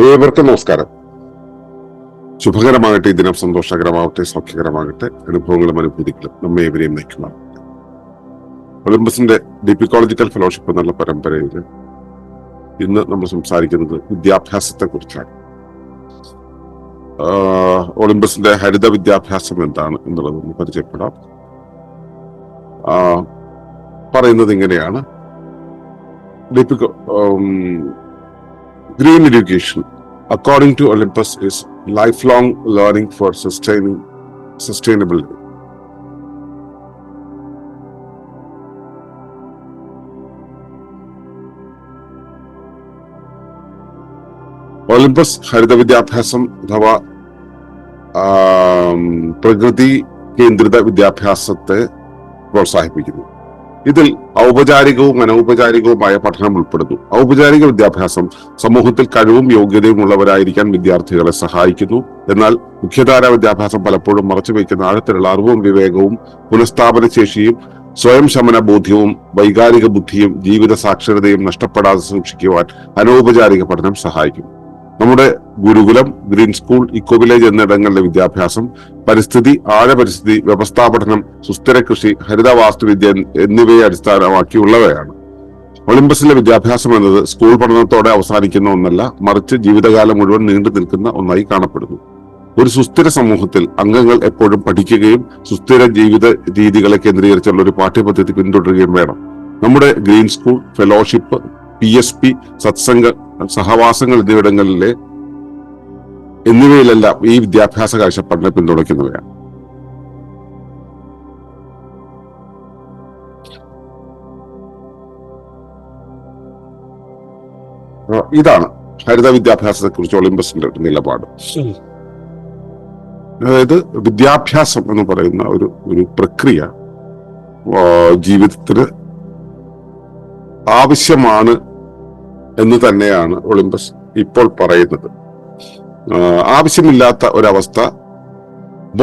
ഏവർക്കും നമസ്കാരം. ശുഭകരമാകട്ടെ ഈ ദിനം സന്തോഷകരമാവട്ടെ സൗഖ്യകരമാകട്ടെ അനുഭവങ്ങളും അനുഭൂതികളും നമ്മെ ഏവരെയും നയിക്കുമാണ് ഒളിമ്പസിന്റെ ഡിപ്പിക്കോളജിക്കൽ ഫെലോഷിപ്പ് എന്നുള്ള പരമ്പരയിൽ ഇന്ന് നമ്മൾ സംസാരിക്കുന്നത് വിദ്യാഭ്യാസത്തെ കുറിച്ചാണ് ഒളിമ്പസിന്റെ ഹരിത വിദ്യാഭ്യാസം എന്താണ് എന്നുള്ളത് നമുക്ക് പരിചയപ്പെടാം. പറയുന്നത് ഇങ്ങനെയാണ്. ഡിപ്പിക്കോ Green education, according to Olympus, is lifelong learning for sustaining sustainability. Olympus ഹരിത വിദ്യാഭ്യാസം അഥവാ ആം, പ്രകൃതി കേന്ദ്രിത വിദ്യാഭ്യാസത്തെ പ്രോത്സാഹിപ്പിക്കുന്നു ഇതിൽ ഔപചാരികവും അനൗപചാരികവുമായ പഠനം ഉൾപ്പെടുന്നു. ഔപചാരിക വിദ്യാഭ്യാസം സമൂഹത്തിൽ കഴിവും യോഗ്യതയും ഉള്ളവരായിരിക്കാൻ വിദ്യാർത്ഥികളെ സഹായിക്കുന്നു. എന്നാൽ മുഖ്യധാരാ വിദ്യാഭ്യാസം പലപ്പോഴും മറച്ചുവെക്കുന്ന ആഴത്തിലുള്ള അറിവും വിവേകവും പുനഃസ്ഥാപന ശേഷിയും സ്വയം ശമന ബോധ്യവും വൈകാരിക ബുദ്ധിയും ജീവിത സാക്ഷരതയും നഷ്ടപ്പെടാതെ സൂക്ഷിക്കുവാൻ അനൗപചാരിക പഠനം സഹായിക്കും. നമ്മുടെ Gurukulam green school eco village എന്നിടങ്ങളിലെ വിദ്യാഭ്യാസം പരിസ്ഥിതി ആഴ പരിസ്ഥിതി വ്യവസ്ഥാപഠനം സുസ്ഥിര കൃഷി ഹരിത വാസ്തുവിദ്യ എന്നിവയെ അടിസ്ഥാനമാക്കിയുള്ളവയാണ്. ഒളിമ്പസിലെ വിദ്യാഭ്യാസം എന്നത് സ്കൂൾ പഠനത്തോടെ അവസാനിക്കുന്ന ഒന്നല്ല മറിച്ച് ജീവിതകാലം മുഴുവൻ നീണ്ടു നിൽക്കുന്ന ഒന്നായി കാണപ്പെടുന്നു. ഒരു സുസ്ഥിര സമൂഹത്തിൽ അംഗങ്ങൾ എപ്പോഴും പഠിക്കുകയും സുസ്ഥിര ജീവിത രീതികളെ കേന്ദ്രീകരിച്ചുള്ള ഒരു പാഠ്യപദ്ധതി പിന്തുടരുകയും വേണം. നമ്മുടെ green school fellowship P S P സത്സംഗ സഹവാസങ്ങൾ എന്നിവിടങ്ങളിലെ എന്നിവയിലെല്ലാം ഈ വിദ്യാഭ്യാസ കാഴ്ചപ്പാടിനെ പിന്തുണയ്ക്കുന്നവയാണ് ആ, ഇതാണ് ഹരിത വിദ്യാഭ്യാസത്തെ കുറിച്ച് ഒളിമ്പസിന്റെ നിലപാട് അതായത് വിദ്യാഭ്യാസം എന്ന് പറയുന്ന ഒരു ഒരു പ്രക്രിയ ജീവിതത്തിന് ആവശ്യമാണ് എന്ന് തന്നെയാണ് ഒളിമ്പസ് ഇപ്പോൾ പറയുന്നത്. ആവശ്യമില്ലാത്ത ഒരവസ്ഥ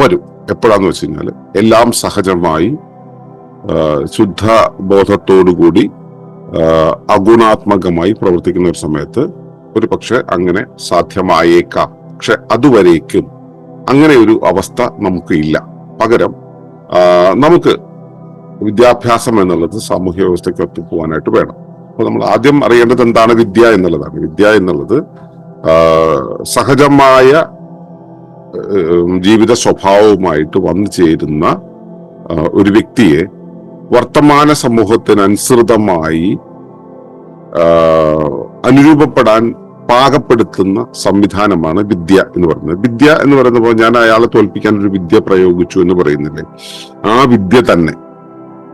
വരും എപ്പോഴാന്ന് വെച്ച് കഴിഞ്ഞാൽ എല്ലാം സഹജമായി ശുദ്ധ ബോധത്തോടുകൂടി കൂടി അഗുണാത്മകമായി പ്രവർത്തിക്കുന്ന ഒരു സമയത്ത് ഒരു പക്ഷെ അങ്ങനെ സാധ്യമായേക്കാം. പക്ഷെ അതുവരേക്കും അങ്ങനെ ഒരു അവസ്ഥ നമുക്ക് ഇല്ല. പകരം നമുക്ക് വിദ്യാഭ്യാസം എന്നുള്ളത് സാമൂഹ്യ വ്യവസ്ഥയ്ക്ക് ഒത്തു പോകാനായിട്ട് വേണം. അപ്പൊ നമ്മൾ ആദ്യം അറിയേണ്ടത് എന്താണ് വിദ്യ എന്നുള്ളതാണ്. വിദ്യ എന്നുള്ളത് സഹജമായ ജീവിത സ്വഭാവവുമായിട്ട് വന്നു ചേരുന്ന ഒരു വ്യക്തിയെ വർത്തമാന സമൂഹത്തിനനുസൃതമായി അനുരൂപപ്പെടാൻ പാകപ്പെടുത്തുന്ന സംവിധാനമാണ് വിദ്യ എന്ന് പറയുന്നത്. വിദ്യ എന്ന് പറയുമ്പോൾ ഞാൻ അയാളെ തോൽപ്പിക്കാൻ ഒരു വിദ്യ പ്രയോഗിച്ചു എന്ന് പറയുന്നില്ലേ? ആ വിദ്യ തന്നെ.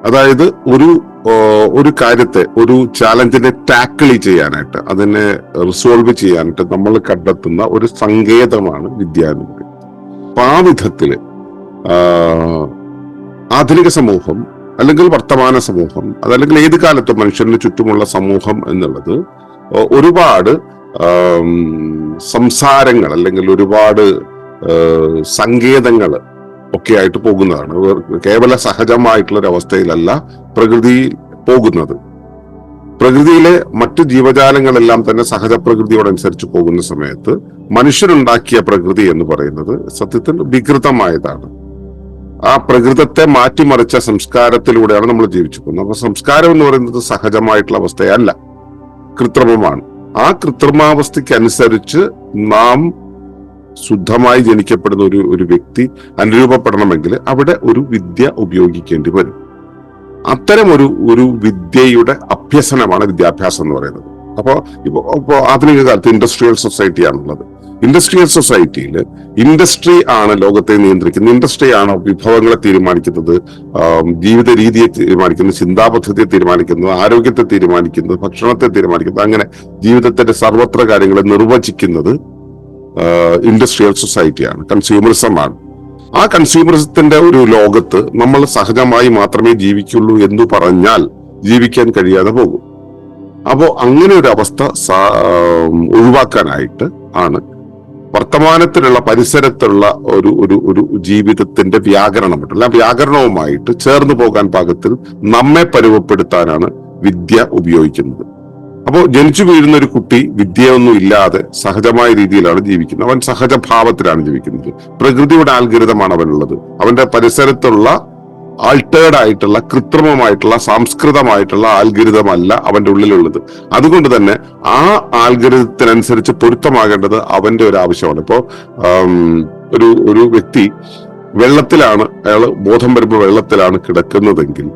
അതായത് ഒരു ഒരു കാര്യത്തെ ഒരു ചാലഞ്ചിനെ ടാക്കിൾ ചെയ്യാനായിട്ട് അതിനെ റിസോൾവ് ചെയ്യാനായിട്ട് നമ്മൾ കണ്ടെത്തുന്ന ഒരു സങ്കേതമാണ് വിദ്യ എന്ന് പറയുന്നത് അപ്പൊ ആ വിധത്തിൽ ആധുനിക സമൂഹം അല്ലെങ്കിൽ വർത്തമാന സമൂഹം അതല്ലെങ്കിൽ ഏത് കാലത്തും മനുഷ്യന് ചുറ്റുമുള്ള സമൂഹം എന്നുള്ളത് ഒരുപാട് സംസാരങ്ങൾ അല്ലെങ്കിൽ ഒരുപാട് സങ്കേതങ്ങൾ ഒക്കെ ആയിട്ട് പോകുന്നതാണ് കേവല സഹജമായിട്ടുള്ള ഒരു അവസ്ഥയിലല്ല പ്രകൃതി പോകുന്നത്. പ്രകൃതിയിലെ മറ്റു ജീവജാലങ്ങളെല്ലാം തന്നെ സഹജ പ്രകൃതിയോടനുസരിച്ച് പോകുന്ന സമയത്ത് മനുഷ്യനുണ്ടാക്കിയ പ്രകൃതി എന്ന് പറയുന്നത് സത്യത്തിൽ വികൃതമായതാണ്. ആ പ്രകൃതത്തെ മാറ്റിമറിച്ച സംസ്കാരത്തിലൂടെയാണ് നമ്മൾ ജീവിച്ചു പോകുന്നത് അപ്പൊ സംസ്കാരം എന്ന് പറയുന്നത് സഹജമായിട്ടുള്ള അവസ്ഥയല്ല കൃത്രിമമാണ്. ആ കൃത്രിമാവസ്ഥയ്ക്ക് അനുസരിച്ച് നാം ശുദ്ധമായി ജനിക്കപ്പെടുന്ന ഒരു ഒരു വ്യക്തി അനുരൂപപ്പെടണമെങ്കിൽ അവിടെ ഒരു വിദ്യ ഉപയോഗിക്കേണ്ടി വരും. അത്തരം ഒരു ഒരു വിദ്യയുടെ അഭ്യസനമാണ് വിദ്യാഭ്യാസം എന്ന് പറയുന്നത്. അപ്പോ ഇപ്പോ ഇപ്പോ ആധുനിക കാലത്ത് ഇൻഡസ്ട്രിയൽ സൊസൈറ്റി ആണുള്ളത് ഇൻഡസ്ട്രിയൽ സൊസൈറ്റിയിൽ ഇൻഡസ്ട്രി ആണ് ലോകത്തെ നിയന്ത്രിക്കുന്നത്. ഇൻഡസ്ട്രി ആണ് വിഭവങ്ങളെ തീരുമാനിക്കുന്നത് ജീവിത രീതിയെ തീരുമാനിക്കുന്നത് ചിന്താപദ്ധതിയെ തീരുമാനിക്കുന്നത് ആരോഗ്യത്തെ തീരുമാനിക്കുന്നത് ഭക്ഷണത്തെ തീരുമാനിക്കുന്നത് അങ്ങനെ ജീവിതത്തിന്റെ സർവത്ര കാര്യങ്ങളെ നിർവചിക്കുന്നത് ഇൻഡസ്ട്രിയൽ സൊസൈറ്റിയാണ് കൺസ്യൂമറിസമാണ് ആ കൺസ്യൂമറിസത്തിന്റെ ഒരു ലോകത്ത് നമ്മൾ സഹജമായി മാത്രമേ ജീവിക്കുള്ളൂ എന്ന് പറഞ്ഞാൽ ജീവിക്കാൻ കഴിയാതെ പോകും. അപ്പോ അങ്ങനെ ഒരു അവസ്ഥ ഒഴിവാക്കാനായിട്ട് ആണ് വർത്തമാനത്തിലുള്ള പരിസരത്തുള്ള ഒരു ഒരു ഒരു ജീവിതത്തിന്റെ വ്യാകരണമുണ്ടല്ലോ ആ വ്യാകരണവുമായിട്ട് ചേർന്ന് പോകാൻ പാകത്തിൽ നമ്മെ പരുവപ്പെടുത്താനാണ് വിദ്യ ഉപയോഗിക്കുന്നത്. അപ്പോൾ ജനിച്ചു വീഴുന്ന ഒരു കുട്ടി വിദ്യയൊന്നും ഇല്ലാതെ സഹജമായ രീതിയിലാണ് ജീവിക്കുന്നത്. അവൻ സഹജഭാവത്തിലാണ് ജീവിക്കുന്നത്. പ്രകൃതിയുടെ ആൽഗരിതമാണ് അവനുള്ളത്. അവന്റെ പരിസരത്തുള്ള ആൾട്ടേർഡ് ആയിട്ടുള്ള കൃത്രിമമായിട്ടുള്ള സംസ്കൃതമായിട്ടുള്ള ആൽഗരിതമല്ല അവന്റെ ഉള്ളിലുള്ളത്. അതുകൊണ്ട് തന്നെ ആ ആൽഗരിതത്തിനനുസരിച്ച് പൊരുത്തമാകേണ്ടത് അവന്റെ ഒരു ആവശ്യമാണ്. ഇപ്പോ ഒരു ഒരു വ്യക്തി വെള്ളത്തിലാണ് അയാൾ ബോധം വരുമ്പോൾ വെള്ളത്തിലാണ് കിടക്കുന്നതെങ്കിൽ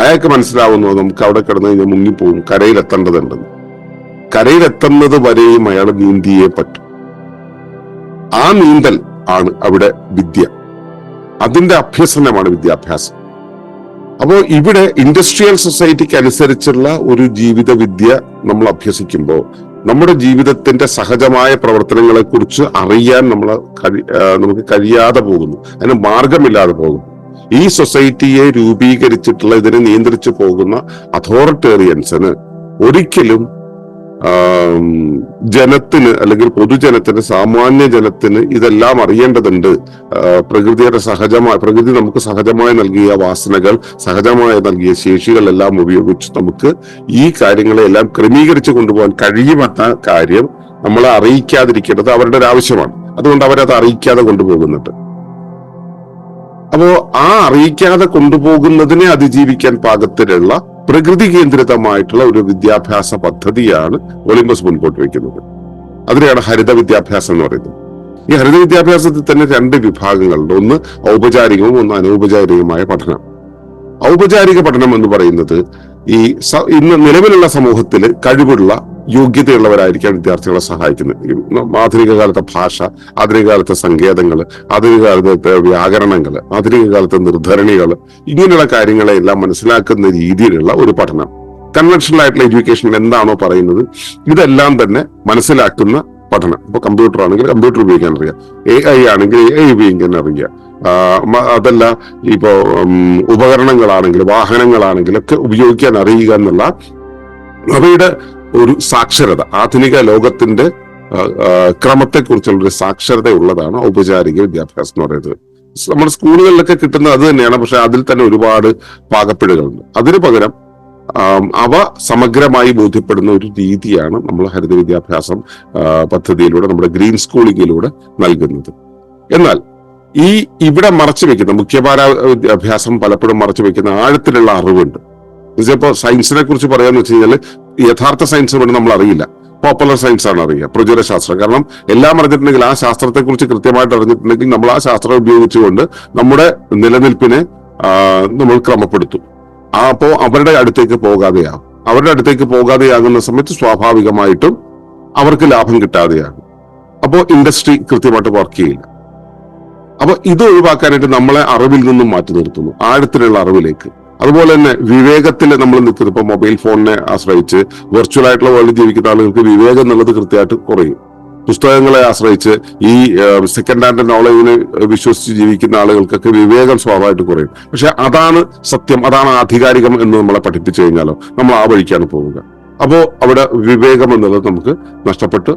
അയാൾക്ക് മനസ്സിലാവുന്നു നമുക്ക് അവിടെ കിടന്നു കഴിഞ്ഞാൽ മുങ്ങിപ്പോവും കരയിലെത്തേണ്ടതുണ്ടെന്ന് കരയിലെത്തുന്നത് വരെയും അയാൾ നീന്തിയേ പറ്റും. ആ നീന്തൽ ആണ് അവിടെ വിദ്യ. അതിന്റെ അഭ്യസനമാണ് വിദ്യാഭ്യാസം. അപ്പോൾ ഇവിടെ ഇൻഡസ്ട്രിയൽ സൊസൈറ്റിക്ക് അനുസരിച്ചുള്ള ഒരു ജീവിത വിദ്യ നമ്മൾ അഭ്യസിക്കുമ്പോൾ നമ്മുടെ ജീവിതത്തിന്റെ സഹജമായ പ്രവർത്തനങ്ങളെ കുറിച്ച് അറിയാൻ നമ്മൾ നമുക്ക് കഴിയാതെ പോകുന്നു. അതിന് മാർഗമില്ലാതെ പോകുന്നു. ഈ സൊസൈറ്റിയെ രൂപീകരിച്ചിട്ടുള്ള ഇതിനെ നിയന്ത്രിച്ചു പോകുന്ന അതോറിറ്റേറിയൻസിന് ഒരിക്കലും ജനത്തിന് അല്ലെങ്കിൽ പൊതുജനത്തിന് സാമാന്യ ജനത്തിന് ഇതെല്ലാം അറിയേണ്ടതുണ്ട്. പ്രകൃതിയുടെ സഹജമായ പ്രകൃതി നമുക്ക് സഹജമായി നൽകിയ വാസനകൾ സഹജമായി നൽകിയ ശേഷികളെല്ലാം ഉപയോഗിച്ച് നമുക്ക് ഈ കാര്യങ്ങളെല്ലാം ക്രമീകരിച്ചു കൊണ്ടുപോകാൻ കഴിയുമെന്ന കാര്യം നമ്മളെ അറിയിക്കാതിരിക്കേണ്ടത് അവരുടെ ഒരു ആവശ്യമാണ് അതുകൊണ്ട് അവരത് അറിയിക്കാതെ കൊണ്ടുപോകുന്നുണ്ട്. അപ്പോ ആ അറിയിക്കാതെ കൊണ്ടുപോകുന്നതിനെ അതിജീവിക്കാൻ പാകത്തിലുള്ള പ്രകൃതി കേന്ദ്രിതമായിട്ടുള്ള ഒരു വിദ്യാഭ്യാസ പദ്ധതിയാണ് ഒളിമ്പസ് മുൻപോട്ട് വെക്കുന്നത് അതിനെയാണ് ഹരിത വിദ്യാഭ്യാസം എന്ന് പറയുന്നത്. ഈ ഹരിത വിദ്യാഭ്യാസത്തിൽ തന്നെ രണ്ട് വിഭാഗങ്ങളുണ്ട്. ഒന്ന് ഔപചാരികവും ഒന്ന് അനൗപചാരികവുമായ പഠനം. ഔപചാരിക പഠനം എന്ന് പറയുന്നത് ഈ ഇന്ന് നിലവിലുള്ള സമൂഹത്തിൽ കഴിവുള്ള യോഗ്യതയുള്ളവരായിരിക്കാൻ വിദ്യാർത്ഥികളെ സഹായിക്കുന്നത്. ആധുനിക കാലത്തെ ഭാഷ ആധുനിക കാലത്തെ സങ്കേതങ്ങൾ ആധുനിക കാലത്തെ വ്യാകരണങ്ങൾ ആധുനിക കാലത്തെ നിർദ്ധരണികൾ ഇങ്ങനെയുള്ള കാര്യങ്ങളെല്ലാം മനസ്സിലാക്കുന്ന രീതിയിലുള്ള ഒരു പഠനം. കൺവെൻഷണൽ ആയിട്ടുള്ള എഡ്യൂക്കേഷൻ എന്താണോ പറയുന്നത് ഇതെല്ലാം തന്നെ മനസ്സിലാക്കുന്ന പഠനം. ഇപ്പൊ കമ്പ്യൂട്ടർ ആണെങ്കിൽ കമ്പ്യൂട്ടർ ഉപയോഗിക്കാൻ അറിയാം. എ ഐ ആണെങ്കിൽ എ ഐ ഉപയോഗിക്കാൻ അറിയാം. അതല്ല ഇപ്പോ ഉപകരണങ്ങളാണെങ്കിൽ വാഹനങ്ങളാണെങ്കിൽ ഒക്കെ ഉപയോഗിക്കാൻ അറിയുക എന്നുള്ള അവയുടെ ഒരു സാക്ഷരത ആധുനിക ലോകത്തിന്റെ ക്രമത്തെക്കുറിച്ചുള്ള ഒരു സാക്ഷരത ഉള്ളതാണ് ഔപചാരിക വിദ്യാഭ്യാസം എന്ന് പറയുന്നത്. നമ്മുടെ സ്കൂളുകളിലൊക്കെ കിട്ടുന്നത് അത് തന്നെയാണ് പക്ഷെ അതിൽ തന്നെ ഒരുപാട് പാകപ്പിഴകളുണ്ട്. അതിനു പകരം അവ സമഗ്രമായി ബോധ്യപ്പെടുന്ന ഒരു രീതിയാണ് നമ്മൾ ഹരിത വിദ്യാഭ്യാസം പദ്ധതിയിലൂടെ നമ്മുടെ ഗ്രീൻ സ്കൂളിങ്ങിലൂടെ നൽകുന്നത്. എന്നാൽ ഈ ഇവിടെ മറച്ചു വെക്കുന്ന മുഖ്യപാര വിദ്യാഭ്യാസം പലപ്പോഴും മറച്ചു വെക്കുന്ന ആഴത്തിലുള്ള അറിവുണ്ട്. ഇപ്പോ സയൻസിനെ കുറിച്ച് പറയാന്ന് വെച്ച് കഴിഞ്ഞാൽ യഥാർത്ഥ സയൻസ് ഇവിടെ നമ്മൾ അറിയില്ല പോപ്പുലർ സയൻസ് ആണ് അറിയുക. പ്രചുര ശാസ്ത്രം. കാരണം എല്ലാം അറിഞ്ഞിട്ടുണ്ടെങ്കിൽ ആ ശാസ്ത്രത്തെക്കുറിച്ച് കൃത്യമായിട്ട് അറിഞ്ഞിട്ടുണ്ടെങ്കിൽ നമ്മൾ ആ ശാസ്ത്രം ഉപയോഗിച്ചുകൊണ്ട് നമ്മുടെ നിലനിൽപ്പിനെ നമ്മൾ ക്രമപ്പെടുത്തും. ആ അപ്പോ അവരുടെ അടുത്തേക്ക് പോകാതെയാകും. അവരുടെ അടുത്തേക്ക് പോകാതെയാകുന്ന സമയത്ത് സ്വാഭാവികമായിട്ടും അവർക്ക് ലാഭം കിട്ടാതെയാകും. അപ്പോൾ ഇൻഡസ്ട്രി കൃത്യമായിട്ട് വർക്ക് ചെയ്യില്ല. അപ്പോൾ ഇത് ഒഴിവാക്കാനായിട്ട് നമ്മളെ അറിവിൽ നിന്നും മാറ്റി നിർത്തുന്നു. ആഴത്തിലുള്ള അറിവിലേക്ക്. അതുപോലെ തന്നെ വിവേകത്തിൽ നമ്മൾ നിൽക്കുന്നത് ഇപ്പൊ മൊബൈൽ ഫോണിനെ ആശ്രയിച്ച് വെർച്വൽ ആയിട്ടുള്ള വേൾഡിൽ ജീവിക്കുന്ന ആളുകൾക്ക് വിവേകം എന്നുള്ളത് കൃത്യമായിട്ട് കുറയും. പുസ്തകങ്ങളെ ആശ്രയിച്ച് ഈ സെക്കൻഡ് ഹാൻഡ് നോളജിനെ വിശ്വസിച്ച് ജീവിക്കുന്ന ആളുകൾക്കൊക്കെ വിവേകം സ്വാഭാവികമായിട്ട് കുറയും. പക്ഷെ അതാണ് സത്യം അതാണ് ആധികാരികം എന്ന് നമ്മളെ പഠിപ്പിച്ചു കഴിഞ്ഞാലോ നമ്മൾ ആ വഴിക്കാണ് പോവുക. അപ്പോ അവിടെ വിവേകം എന്നുള്ളത് നമുക്ക് നഷ്ടപ്പെട്ട്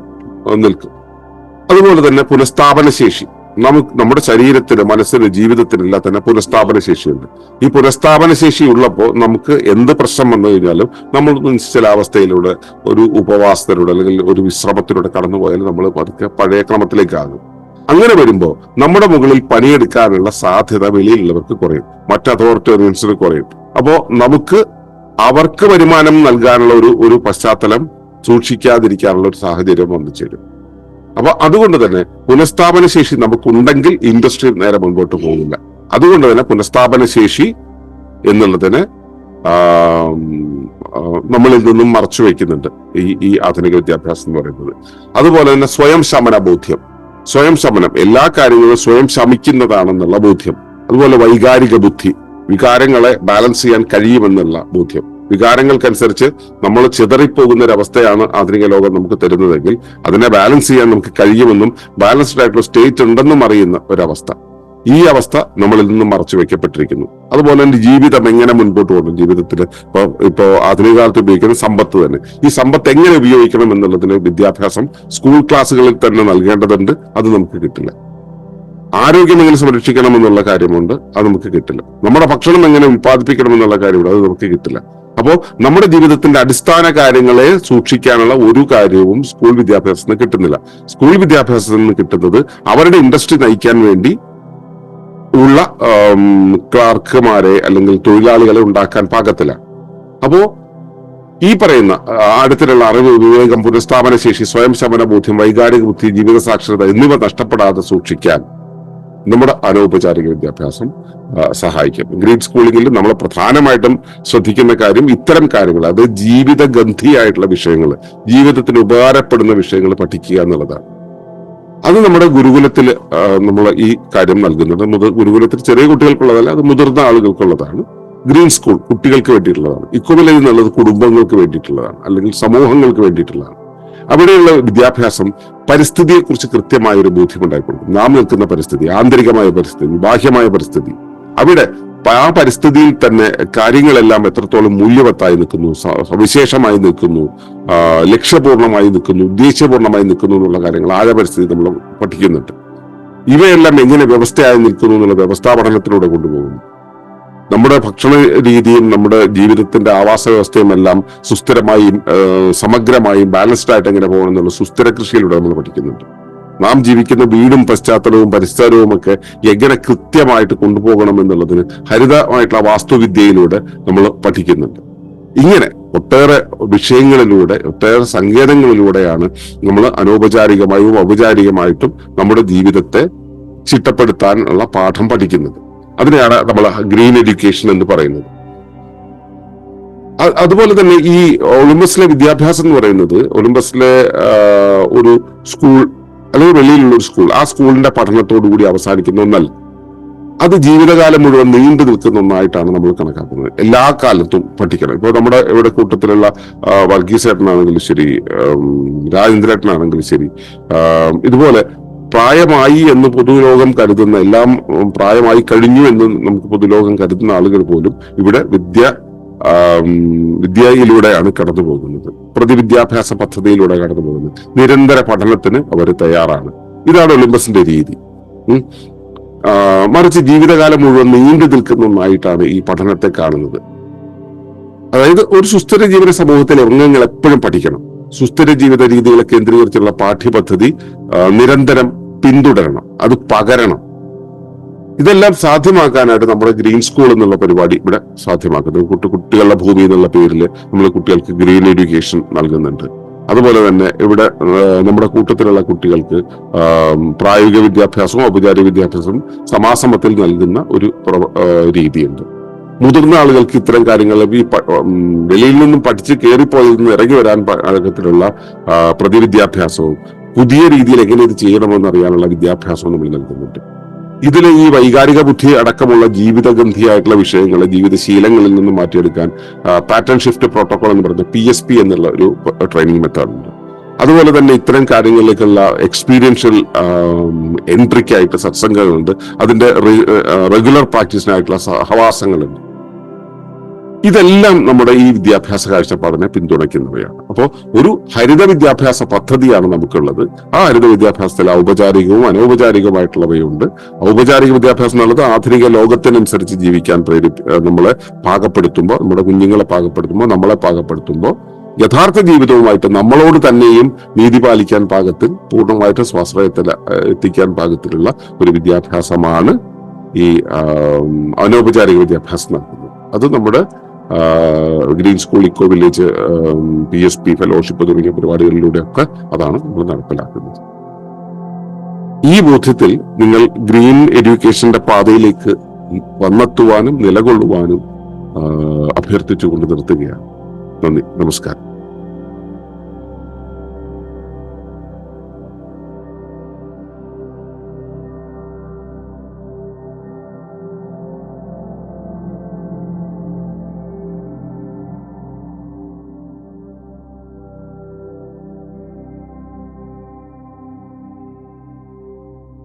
നിൽക്കും. അതുപോലെ തന്നെ പുനഃസ്ഥാപന ശേഷി നമുക്ക് നമ്മുടെ ശരീരത്തിന് മനസ്സിന് ജീവിതത്തിനെല്ലാം തന്നെ പുനഃസ്ഥാപന ശേഷിയുണ്ട്. ഈ പുനഃസ്ഥാപന ശേഷി ഉള്ളപ്പോൾ നമുക്ക് എന്ത് പ്രശ്നം വന്നു കഴിഞ്ഞാലും നമ്മൾ നിശ്ചലാവസ്ഥയിലൂടെ ഒരു ഉപവാസത്തിലൂടെ അല്ലെങ്കിൽ ഒരു വിശ്രമത്തിലൂടെ കടന്നുപോയാൽ നമ്മൾ പതുക്കെ പഴയ ക്രമത്തിലേക്കാകും. അങ്ങനെ വരുമ്പോൾ നമ്മുടെ മുകളിൽ പണിയെടുക്കാനുള്ള സാധ്യത വെളിയിലുള്ളവർക്ക് കുറയും. മറ്റ് അതോറിറ്റേറിയൻസിന് കുറയും. അപ്പോൾ നമുക്ക് അവർക്ക് വരുമാനം നൽകാനുള്ള ഒരു ഒരു പശ്ചാത്തലം സൂക്ഷിക്കാതിരിക്കാനുള്ള ഒരു സാഹചര്യം വന്നു ചേരും. അപ്പൊ അതുകൊണ്ട് തന്നെ പുനഃസ്ഥാപന ശേഷി നമുക്കുണ്ടെങ്കിൽ ഇൻഡസ്ട്രി നേരെ മുൻപോട്ട് പോകില്ല അതുകൊണ്ട് തന്നെ പുനഃസ്ഥാപന ശേഷി എന്നുള്ളതിന് നമ്മളിൽ നിന്നും മറച്ചു വെക്കുന്നുണ്ട് ഈ ഈ ആധുനിക വിദ്യാഭ്യാസം എന്ന് പറയുന്നത്. അതുപോലെ തന്നെ സ്വയം ശമന ബോധ്യം. സ്വയം ശമനം എല്ലാ കാര്യങ്ങളും സ്വയം ശമിക്കുന്നതാണെന്നുള്ള ബോധ്യം. അതുപോലെ വൈകാരിക ബുദ്ധി വികാരങ്ങളെ ബാലൻസ് ചെയ്യാൻ കഴിയുമെന്നുള്ള ബോധ്യം. വികാരങ്ങൾക്കനുസരിച്ച് നമ്മൾ ചിതറിപ്പോകുന്ന ഒരു അവസ്ഥയാണ് ആധുനിക ലോകം നമുക്ക് തരുന്നതെങ്കിൽ അതിനെ ബാലൻസ് ചെയ്യാൻ നമുക്ക് കഴിയുമെന്നും ബാലൻസ്ഡ് ആയിട്ടുള്ള സ്റ്റേറ്റ് ഉണ്ടെന്നും അറിയുന്ന ഒരവസ്ഥ. ഈ അവസ്ഥ നമ്മളിൽ നിന്നും മറച്ചു വെക്കപ്പെട്ടിരിക്കുന്നു. അതുപോലെ തന്നെ ജീവിതം എങ്ങനെ മുൻപോട്ട് പോകണം ജീവിതത്തിൽ ഇപ്പൊ ഇപ്പോ ആധുനിക കാലത്ത് ഉപയോഗിക്കുന്ന സമ്പത്ത് തന്നെ. ഈ സമ്പത്ത് എങ്ങനെ ഉപയോഗിക്കണം എന്നുള്ളതിന് വിദ്യാഭ്യാസം സ്കൂൾ ക്ലാസ്സുകളിൽ തന്നെ നൽകേണ്ടതുണ്ട്. അത് നമുക്ക് കിട്ടില്ല. ആരോഗ്യം എങ്ങനെ സംരക്ഷിക്കണം എന്നുള്ള കാര്യമുണ്ട്. അത് നമുക്ക് കിട്ടില്ല. നമ്മുടെ ഭക്ഷണം എങ്ങനെ ഉൽപ്പാദിപ്പിക്കണം എന്നുള്ള കാര്യമുണ്ട്. അത് നമുക്ക് കിട്ടില്ല. അപ്പോൾ നമ്മുടെ ജീവിതത്തിന്റെ അടിസ്ഥാന കാര്യങ്ങളെ സൂക്ഷിക്കാനുള്ള ഒരു കാര്യവും സ്കൂൾ വിദ്യാഭ്യാസത്തിന് കിട്ടുന്നില്ല. സ്കൂൾ വിദ്യാഭ്യാസത്തിൽ നിന്ന് കിട്ടുന്നത് അവരുടെ ഇൻഡസ്ട്രി നയിക്കാൻ വേണ്ടി ഉള്ള ക്ലാർക്കുമാരെ അല്ലെങ്കിൽ തൊഴിലാളികളെ ഉണ്ടാക്കാൻ പാകത്തില്ല അപ്പോ ഈ പറയുന്ന ആ, ആഴത്തിലുള്ള അറിവ് വിവേകം പുനഃസ്ഥാപന ശേഷി സ്വയം ശമന ബോധ്യം വൈകാരിക ബുദ്ധി ജീവിത സാക്ഷരത എന്നിവ നഷ്ടപ്പെടാതെ സൂക്ഷിക്കാൻ നമ്മുടെ അനൗപചാരിക വിദ്യാഭ്യാസം സഹായിക്കും. ഗ്രീൻ സ്കൂളിങ്ങിൽ നമ്മൾ പ്രധാനമായിട്ടും ശ്രദ്ധിക്കുന്ന കാര്യം ഇത്തരം കാര്യങ്ങൾ അത് ജീവിത ഗന്ധിയായിട്ടുള്ള വിഷയങ്ങൾ ജീവിതത്തിന് ഉപകാരപ്പെടുന്ന വിഷയങ്ങൾ പഠിക്കുക എന്നുള്ളതാണ്. അത് നമ്മുടെ ഗുരുകുലത്തിൽ നമ്മൾ ഈ കാര്യം നൽകുന്നത്. മുതൽ ഗുരുകുലത്തിൽ ചെറിയ കുട്ടികൾക്കുള്ളതല്ല അത് മുതിർന്ന ആളുകൾക്കുള്ളതാണ്. ഗ്രീൻ സ്കൂൾ കുട്ടികൾക്ക് വേണ്ടിയിട്ടുള്ളതാണ്. ഇക്കോവിലേജ് എന്നുള്ളത് കുടുംബങ്ങൾക്ക് വേണ്ടിയിട്ടുള്ളതാണ് അല്ലെങ്കിൽ സമൂഹങ്ങൾക്ക് വേണ്ടിയിട്ടുള്ളതാണ്. അവിടെയുള്ള വിദ്യാഭ്യാസം പരിസ്ഥിതിയെ കുറിച്ച് കൃത്യമായ ഒരു ബോധ്യമുണ്ടായിക്കൊടുക്കും നാം നിൽക്കുന്ന പരിസ്ഥിതി ആന്തരികമായ പരിസ്ഥിതി ബാഹ്യമായ പരിസ്ഥിതി. അവിടെ ആ പരിസ്ഥിതിയിൽ തന്നെ കാര്യങ്ങളെല്ലാം എത്രത്തോളം മൂല്യവത്തായി നിൽക്കുന്നു സവിശേഷമായി നിൽക്കുന്നു ലക്ഷ്യപൂർണമായി നിൽക്കുന്നു ഉദ്ദേശ്യപൂർണമായി നിൽക്കുന്നു എന്നുള്ള കാര്യങ്ങൾ ആഴ പരിസ്ഥിതി നമ്മൾ പഠിക്കുന്നുണ്ട്. ഇവയെല്ലാം എങ്ങനെ വ്യവസ്ഥയായി നിൽക്കുന്നു എന്നുള്ള വ്യവസ്ഥാ പഠനത്തിലൂടെ കൊണ്ടുപോകുന്നു. നമ്മുടെ ഭക്ഷണ രീതിയും നമ്മുടെ ജീവിതത്തിന്റെ ആവാസ വ്യവസ്ഥയും എല്ലാം സുസ്ഥിരമായും സമഗ്രമായും ബാലൻസ്ഡ് ആയിട്ട് എങ്ങനെ പോകണം എന്നുള്ള സുസ്ഥിര കൃഷിയിലൂടെ നമ്മൾ പഠിക്കുന്നുണ്ട്. നാം ജീവിക്കുന്ന വീടും പശ്ചാത്തലവും പരിസരവും ഒക്കെ എങ്ങനെ കൃത്യമായിട്ട് കൊണ്ടുപോകണം എന്നുള്ളതിന് ഹരിതമായിട്ടുള്ള വാസ്തുവിദ്യയിലൂടെ നമ്മൾ പഠിക്കുന്നുണ്ട്. ഇങ്ങനെ ഒട്ടേറെ വിഷയങ്ങളിലൂടെ ഒട്ടേറെ സങ്കേതങ്ങളിലൂടെയാണ് നമ്മൾ അനൗപചാരികമായും ഔപചാരികമായിട്ടും നമ്മുടെ ജീവിതത്തെ ചിട്ടപ്പെടുത്താനുള്ള പാഠം പഠിക്കുന്നത്. അതിനെയാണ് നമ്മൾ ഗ്രീൻ എഡ്യൂക്കേഷൻ എന്ന് പറയുന്നത്. അതുപോലെ തന്നെ ഈ ഒളിമ്പസിലെ വിദ്യാഭ്യാസം എന്ന് പറയുന്നത് ഒളിമ്പസിലെ ഒരു സ്കൂൾ അല്ലെങ്കിൽ വെളിയിലുള്ള ഒരു സ്കൂൾ ആ സ്കൂളിന്റെ പഠനത്തോടു കൂടി അവസാനിക്കുന്ന ഒന്നല്ല. അത് ജീവിതകാലം മുഴുവൻ നീണ്ടു നിൽക്കുന്ന ഒന്നായിട്ടാണ് നമ്മൾ കണക്കാക്കുന്നത്. എല്ലാ കാലത്തും പഠിക്കണം. ഇപ്പോൾ നമ്മുടെ ഇവിടെ കൂട്ടത്തിലുള്ള വർഗീസേട്ടനാണെങ്കിലും ശരി രാജേന്ദ്രേട്ടനാണെങ്കിലും ശരി ഇതുപോലെ പ്രായമായി എന്ന് പൊതുലോകം കരുതുന്ന എല്ലാം പ്രായമായി കഴിഞ്ഞു എന്ന് നമുക്ക് പൊതുലോകം കരുതുന്ന ആളുകൾ പോലും ഇവിടെ വിദ്യ വിദ്യയിലൂടെയാണ് കടന്നു പോകുന്നത് പ്രതിവിദ്യാഭ്യാസ പദ്ധതിയിലൂടെ കടന്നു പോകുന്നത് നിരന്തര പഠനത്തിന് അവർ തയ്യാറാണ്. ഇതാണ് ഒളിമ്പസിന്റെ രീതി. മറിച്ച് ജീവിതകാലം മുഴുവൻ നീണ്ടു നിൽക്കുന്ന ഒന്നായിട്ടാണ് ഈ പഠനത്തെ കാണുന്നത്. അതായത് ഒരു സുസ്ഥിര ജീവന സമൂഹത്തിലെ അംഗങ്ങൾ എപ്പോഴും പഠിക്കണം. സുസ്ഥിര ജീവിത രീതികളെ കേന്ദ്രീകരിച്ചുള്ള പാഠ്യപദ്ധതി നിരന്തരം പിന്തുടരണം. അത് പകരണം. ഇതെല്ലാം സാധ്യമാക്കാനായിട്ട് നമ്മുടെ ഗ്രീൻ സ്കൂൾ എന്നുള്ള പരിപാടി ഇവിടെ സാധ്യമാക്കുന്നത്. കുട്ടി കുട്ടികളുടെ ഭൂമി എന്നുള്ള പേരിൽ നമ്മൾ കുട്ടികൾക്ക് ഗ്രീൻ എഡ്യൂക്കേഷൻ നൽകുന്നുണ്ട്. അതുപോലെ തന്നെ ഇവിടെ നമ്മുടെ കൂട്ടത്തിലുള്ള കുട്ടികൾക്ക് പ്രായോഗിക വിദ്യാഭ്യാസവും ഔപചാരിക വിദ്യാഭ്യാസവും സമാസമത്തിൽ നൽകുന്ന ഒരു രീതിയുണ്ട്. മുതിർന്ന ആളുകൾക്ക് ഇത്തരം കാര്യങ്ങൾ ഈ വെളിയിൽ നിന്നും പഠിച്ച് കയറിപ്പോയതിൽ നിന്ന് ഇറങ്ങി വരാൻ പാകത്തിലുള്ള പ്രതി പ്രതിവിദ്യാഭ്യാസവും പുതിയ രീതിയിൽ എങ്ങനെ ഇത് ചെയ്യണമെന്ന് അറിയാനുള്ള വിദ്യാഭ്യാസവും നമ്മൾ നൽകുന്നുണ്ട്. ഇതിൽ ഈ വൈകാരിക ബുദ്ധി അടക്കമുള്ള ജീവിതഗന്ധിയായിട്ടുള്ള വിഷയങ്ങൾ ജീവിതശീലങ്ങളിൽ നിന്ന് മാറ്റിയെടുക്കാൻ പാറ്റേൺ ഷിഫ്റ്റ് പ്രോട്ടോകോൾ എന്ന് പറയുന്ന പി എസ് പി എന്നുള്ള ഒരു ട്രെയിനിങ് മെത്തേഡ് ഉണ്ട്. അതുപോലെ തന്നെ ഇത്തരം കാര്യങ്ങളിലേക്കുള്ള എക്സ്പീരിയൻഷ്യൽ എൻട്രിക്കായിട്ട് സത്സംഗങ്ങളുണ്ട്. അതിന്റെ റെഗുലർ പ്രാക്ടീസിനായിട്ടുള്ള സഹവാസങ്ങളുണ്ട് ഇതെല്ലാം നമ്മുടെ ഈ വിദ്യാഭ്യാസ കാഴ്ചപ്പാടിനെ പിന്തുണയ്ക്കുന്നവയാണ്. അപ്പോൾ ഒരു ഹരിത വിദ്യാഭ്യാസ പദ്ധതിയാണ് നമുക്കുള്ളത്. ആ ഹരിത വിദ്യാഭ്യാസത്തിൽ ഔപചാരികവും അനൗപചാരികവുമായിട്ടുള്ളവയുണ്ട്. ഔപചാരിക വിദ്യാഭ്യാസം എന്നുള്ളത് ആധുനിക ലോകത്തിനനുസരിച്ച് ജീവിക്കാൻ പ്രേരിപ്പി നമ്മളെ പാകപ്പെടുത്തുമ്പോൾ നമ്മുടെ കുഞ്ഞുങ്ങളെ പാകപ്പെടുത്തുമ്പോൾ നമ്മളെ പാകപ്പെടുത്തുമ്പോൾ യഥാർത്ഥ ജീവിതവുമായിട്ട് നമ്മളോട് തന്നെയും നീതി പാലിക്കാൻ പാകത്തിൽ പൂർണമായിട്ട് സ്വാശ്രയത്തിൽ എത്തിക്കാൻ പാകത്തിലുള്ള ഒരു വിദ്യാഭ്യാസമാണ് ഈ അനൗപചാരിക വിദ്യാഭ്യാസം നൽകുന്നത്. അത് നമ്മുടെ green school eco village P S P fellowship തുടങ്ങിയ പരിപാടികളിലൂടെ ഒക്കെ അതാണ് നമ്മൾ നടപ്പിലാക്കുന്നത്. ഈ ബോധ്യത്തിൽ നിങ്ങൾ ഗ്രീൻ എഡ്യൂക്കേഷന്റെ പാതയിലേക്ക് വന്നെത്തുവാനും നിലകൊള്ളുവാനും അഭ്യർത്ഥിച്ചുകൊണ്ട് നിർത്തുകയാണ്. നന്ദി. നമസ്കാരം.